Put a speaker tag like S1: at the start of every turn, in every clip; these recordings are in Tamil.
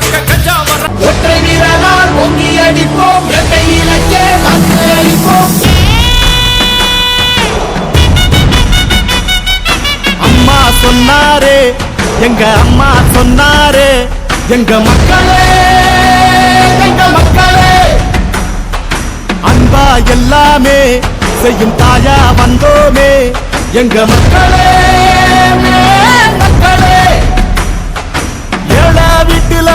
S1: பறக்க கஜா வர
S2: ஒற்றை வீரனால் பொங்கி அடிப்போம். இரட்டை இலக்கே தந்தை அளிப்போம்
S3: அம்மா சொன்னாரே எங்க அம்மா சொன்னாரே எங்க மக்களே எங்க மக்களே. அன்பா எல்லாமே செய்யும் தாயா வந்தோமே. எங்க மக்களே மக்களே. ஏழா வீட்டில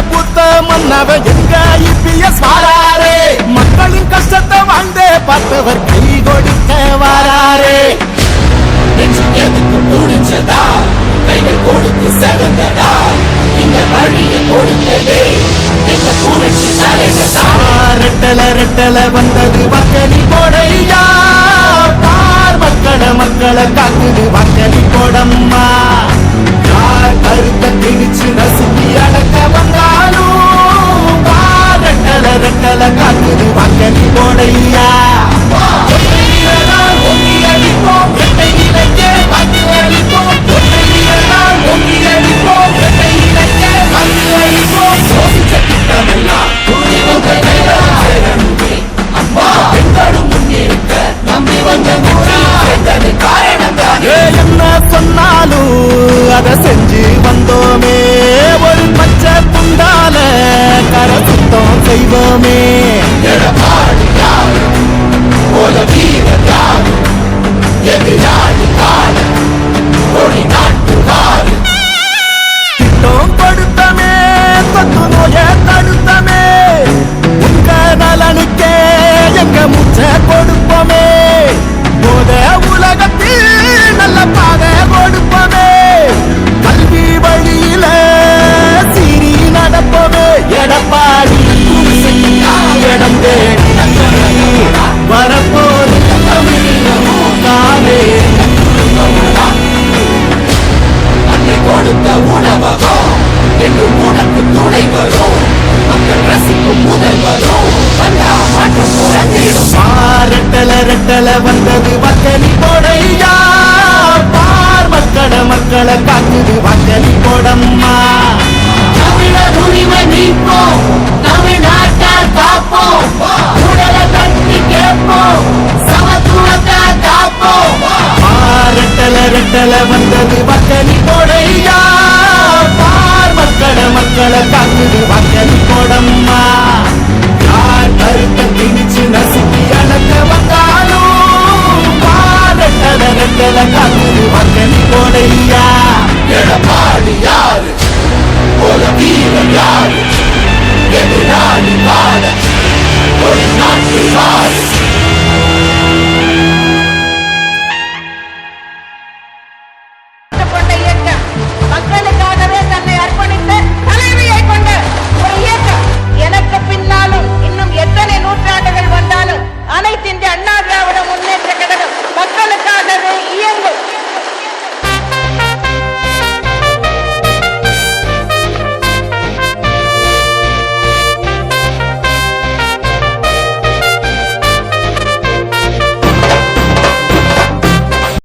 S3: ரெட்டல ரெட்டல வந்தது மக்களி கொடையா மக்கள மக்களை காக்குது வாக்க கட்டள வந்தது வக்கலி போடையா? பார் மக்கட மக்களை காக்குது வக்கலி போடம்மா.
S2: தமிழர் உரிமை நீப்போம்
S3: ஐயா
S2: எடப்பா